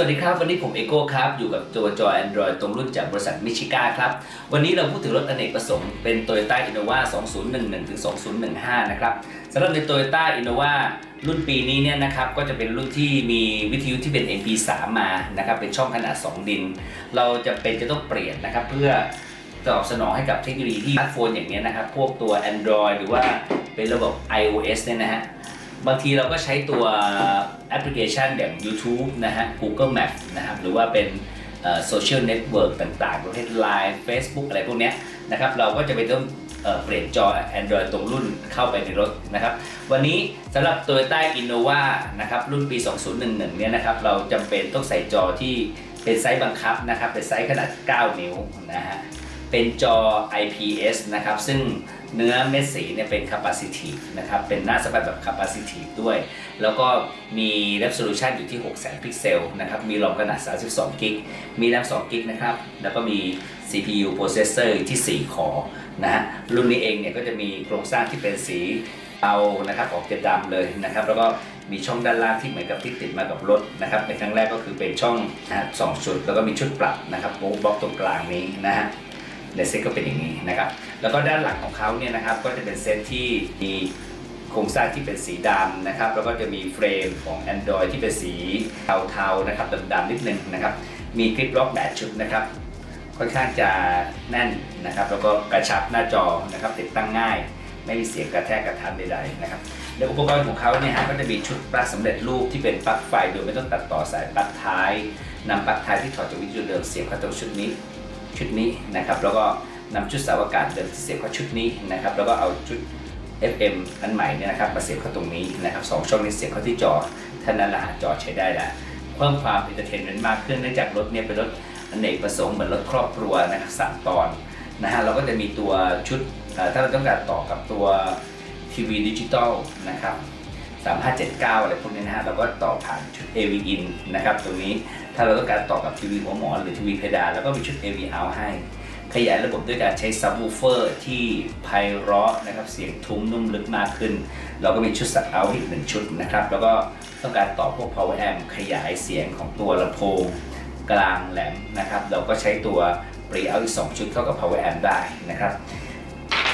วัสดีครับ วันนี้ผมเอโก้ครับ อยู่กับตัวจอ Android ตรงรุ่นจากบริษัทมิชิก้าครับ วันนี้เราพูดถึงรถอเนกประสงค์เป็น Toyota Innova 2011ถึง2015 นะครับสำหรับใน Toyota Innova รุ่นปีนี้เนี่ยนะครับก็จะเป็นรุ่นที่มีวิทยุที่เป็น MP3 มานะครับเป็นช่องขนาด 2 ดิน เราจะเป็นจะต้องเปลี่ยนนะครับเพื่อตอบสนองให้กับเทคโนโลยีที่สมาร์ทโฟนอย่างนี้ยนะครับพวกตัว Android หรือว่าเป็นระบบ iOS เนี่ยนะฮะ บางทีเราก็ใช้ตัวแอปพลิเคชันอย่าง YouTube นะฮะ Google Map นะครับ หรือว่าเป็นโซเชียลเน็ตเวิร์กต่างๆประเภท Line Facebook อะไรพวกนี้นะครับ เราก็จะไปต้องเอ่อเปลี่ยนจอ Android ตรงรุ่นเข้าไปในรถนะครับ วันนี้สำหรับ Toyota Innova นะครับ รุ่นปี 2011 เนี่ยนะครับ เราจำเป็นต้องใส่จอที่เป็นไซส์บังคับนะครับ เป็นไซส์ขนาด 9 นิ้วนะฮะ เป็นจอ IPS นะครับ ซึ่ง เนื้อเม็ดสีเนี่ยเป็น capacitive นะครับ เป็นหน้าสัมผัสแบบ capacitive ด้วย แล้วก็มี resolution อยู่ที่ 600,000 พิกเซลนะครับ มีรอมขนาด 32 กิก มีแรม2กิกนะครับ แล้วก็มี CPU processor อยู่ที่ 4 คอนะฮะ รุ่นนี้เองเนี่ยก็จะมีโครงสร้างที่เป็นสีเทานะครับออกจะดำเลยนะครับ แล้วก็มีช่องด้านล่างที่เหมือนกับที่ติดมากับรถนะครับในครั้งแรกก็คือเป็นช่องนะฮะสองชุด แล้วก็มีชุดปรับนะครับโบล็อกตรงกลางนี้นะฮะ ในเซ็ตก็เป็นอย่างนี้นะครับ แล้วก็ด้านหลังของเขาเนี่ยนะครับก็จะเป็นเซ็ตที่มีโครงสร้างที่เป็นสีดำนะครับ แล้วก็จะมีเฟรมของ Android ที่เป็นสีเทาๆนะครับดำๆนิดนึงนะครับ มีคลิปล็อกแบบชุดนะครับ ค่อนข้างจะแน่นนะครับ แล้วก็กระชับหน้าจอนะครับ ติดตั้งง่าย ไม่มีเสียงกระแทกกระทันใดๆนะครับและอุปกรณ์ของเขาเนี่ยฮะก็จะมีชุดปลั๊กสำเร็จรูปที่เป็นปลั๊กไฟโดยไม่ต้องตัดต่อสายปลั๊กท้ายนำปลั๊กท้ายที่ถอดจากวิทยุเดิมเสียบเข้าตรงชุดนี้ ชุดนี้นะครับแล้วก็นำชุดสาอากาศเดิมที่เสียบเข้าชุดนี้นะครับแล้วก็เอาชุด FM อันใหม่เนี่ยนะครับมาเสียบเข้าตรงนี้นะครับสองช่องนี้เสียบเข้าที่จอท่านั้นแหละจอใช้ได้แล้วเพิ่มความอินเตอร์เทนเมนต์มากขึ้นเนื่องจากรถเนี่ยเป็นรถอเนกประสงค์เหมือนรถครอบครัวนะครับสามตอนนะฮะเราก็จะมีตัวชุดถ้าเราต้องการต่อกับตัวทีวีดิจิตอลนะครับ 3579 อะไรพวกนี้นะฮะเราก็ต่อผ่าน ชุด AV in นะครับตรงนี้ถ้าเราต้องการต่อกับทีวีหัวหมอนหรือทีวีเพดานแล้วก็มีชุด AV out ให้ ขยายระบบด้วยการใช้ซับวูเฟอร์ที่ไพเราะนะครับเสียงทุ้มนุ่มลึกมากขึ้น เราก็มีชุดสับเอาอีกหนึ่งชุดนะครับแล้วก็ต้องการต่อพวก power amp ขยายเสียงของตัวลำโพงกลางแหลมนะครับเราก็ใช้ตัวปรีเอาอีก2ชุดเข้ากับ power amp ได้นะครับ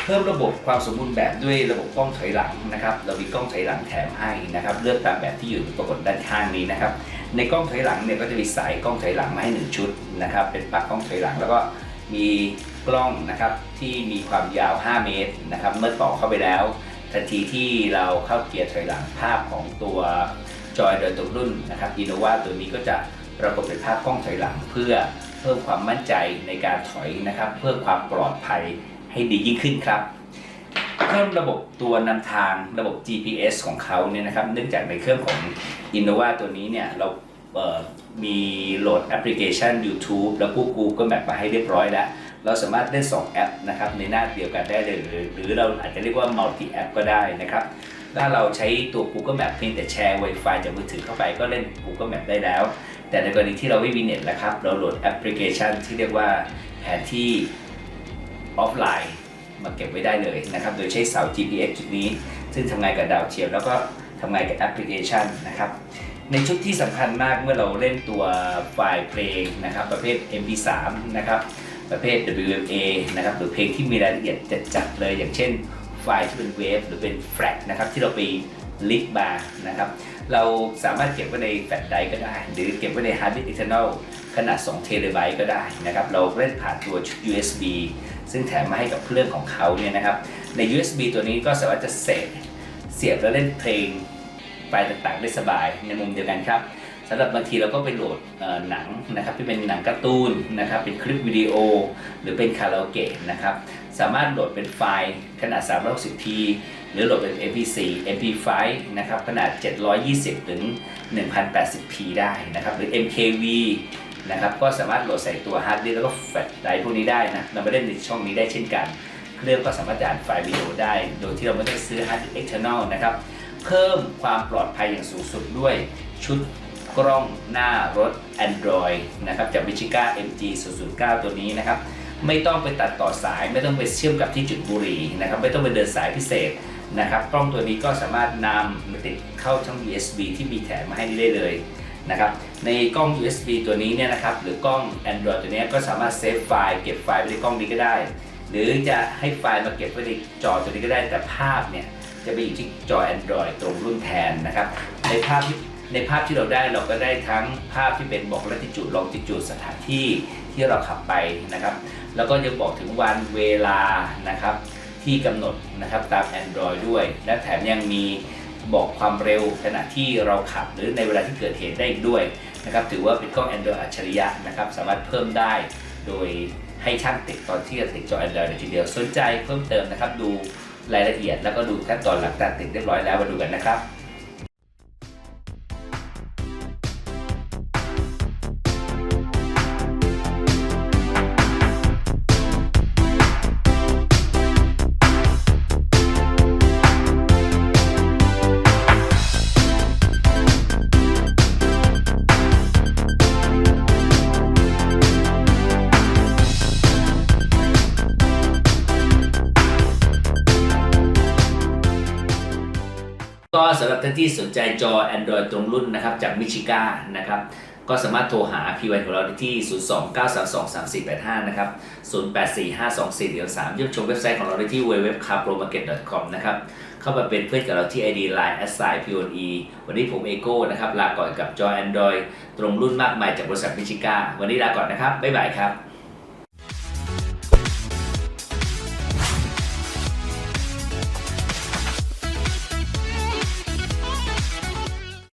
เพิ่มระบบความสมบูรณ์แบบด้วยระบบกล้องถอยหลังนะครับเรามีกล้องถอยหลังแถมให้นะครับเลือกตามแบบที่อยู่ปรากฏด้านข้างนี้นะครับในกล้องถอยหลังเนี่ยก็จะมีสายกล้องถอยหลังมาให้ 1 ชุดนะครับเป็นปลั๊กกล้องถอยหลังแล้วก็มีกล้องนะครับที่มีความยาว 5 เมตรนะครับเมื่อต่อเข้าไปแล้ว ทันทีที่เราเข้าเกียร์ถอยหลังภาพของตัวจอยโดยตรงรุ่นนะครับอินโนวาตัวนี้ก็จะปรากฏเป็นภาพกล้องถอยหลังเพื่อเพิ่มความมั่นใจในการถอยนะครับ เพื่อความปลอดภัย ให้ดียิ่งขึ้นครับเพิ่มระบบตัวนำทางระบบ GPS ของเขาเนี่ยนะครับ เนื่องจากในเครื่องของ Innova ตัวนี้เนี่ยเรามีโหลดแอปพลิเคชัน YouTube แล้วก็ Google Map มาให้เรียบร้อยแล้ว เราสามารถเล่น 2 แอปนะครับในหน้าเดียวกันได้เลยหรือเราอาจจะเรียกว่า multi app ก็ได้นะครับถ้าเราใช้ตัว Google Map เพียงแต่แชร์ Wi-Fi จากมือถือเข้าไปก็เล่น Google Map ได้แล้ว แต่ในกรณีที่เราไม่มีเน็ตแล้วครับ เราโหลดแอปพลิเคชันที่เรียกว่าแผนที่ ออฟไลน์ มาเก็บไว้ได้เลยนะครับ โดยใช้เสา GPS จุดนี้ ซึ่งทำงานกับดาวเทียมแล้วก็ทำงานกับแอปพลิเคชันนะครับ ในชุดที่สำคัญมากเมื่อเราเล่นตัวไฟล์เพลงนะครับ ประเภท MP3 นะครับ ประเภท WMA นะครับหรือเพลงที่มีรายละเอียดจัดๆเลย อย่างเช่นไฟล์ที่เป็นเวฟหรือเป็นแฟลกนะครับที่เราไปลิกมานะครับ เราสามารถเก็บไว้ในแฟลชไดรฟ์ก็ได้ หรือเก็บไว้ในฮาร์ดดิสก์ internal ขนาด 2 เทราไบต์ก็ได้นะครับ เราเล่นผ่านตัวชุด USB ซึ่งแถมมาให้กับเครื่องของเขาเนี่ยนะครับ ใน USB ตัวนี้ก็สามารถจะเสพเสียบแล้วเล่นเพลงไฟล์ต่างๆ ได้สบายในมุมเดียวกันครับสำหรับบางทีเราก็ไปโหลดหนังนะครับที่เป็นหนังการ์ตูนนะครับเป็นคลิปวิดีโอ หรือเป็นคาราโอเกะนะครับสามารถโหลดเป็นไฟล์ขนาด 360p หรือโหลดเป็น MP4 MP5 นะครับขนาด 720 ถึง 1080p ได้นะครับหรือ MKV นะครับก็สามารถโหลดใส่ตัวฮาร์ดดิสก์แล้วก็แฟลชไดร์พวกนี้ได้นะเราไปเล่นในช่องนี้ได้เช่นกันเครื่องก็สามารถจะอ่านไฟล์วิดีโอได้ โดยที่เราไม่ต้องซื้อฮาร์ดดิสก์ external นะครับเพิ่มความปลอดภัยอย่างสูงสุดด้วยชุดกล้องหน้ารถ Android นะครับจาก Michiga MG 009ตัวนี้นะครับไม่ต้องไปตัดต่อสายไม่ต้องไปเชื่อมกับที่จุดบุหรี่นะครับไม่ต้องไปเดินสายพิเศษนะครับกล้องตัวนี้ก็สามารถนำมาติดเข้าช่อง USB ที่มีแถมมาให้ได้เลย นะครับในกล้อง USB ตัวนี้เนี่ยนะครับหรือกล้อง Android ตัวนี้ก็สามารถเซฟไฟล์เก็บไฟล์ไว้ในกล้องนี้ก็ได้ หรือจะให้ไฟล์มาเก็บไว้ในจอตัวนี้ก็ได้แต่ภาพเนี่ยจะไปอยู่ที่จอ Android ตรงรุ่นแทนนะครับในภาพที่ในภาพที่เราได้เราก็ได้ทั้งภาพที่เป็นบอกลัติจูดลองจิจูดสถานที่ที่เราขับไปนะครับ แล้วก็ยังบอกถึงวันเวลานะครับที่กำหนดนะครับตาม Android ด้วย และแถมยังมี บอกความเร็วขณะที่เราขับหรือในเวลาที่เกิดเหตุได้อีกด้วยนะครับถือว่าเป็นกล้อง Android อัจฉริยะนะครับสามารถเพิ่มได้โดยให้ช่างติดตอนที่จะติดจอ Android เลยทีเดียวสนใจเพิ่มเติมนะครับดูรายละเอียดแล้วก็ดูขั้นตอนหลังจากติดเรียบร้อยแล้วมาดูกันนะครับ ก็สำหรับท่านที่สนใจจอ Android ตรงรุ่นนะครับจากมิชิก้านะครับก็สามารถโทรหา PY ของเราได้ที่ 029323485 นะครับ 08452443เยี่ยมชมเว็บไซต์ของเราได้ที่ www.carpromarket.com นะครับ เข้ามาเป็นเพื่อนกับเราที่ ID Line a s i p o n e วันนี้ผมเอโก้นะครับ ลาก่อนกับจอ Android ตรงรุ่นมากมายจากบริษัทมิชิก้า วันนี้ลาก่อนนะครับ บ๊ายบายครับ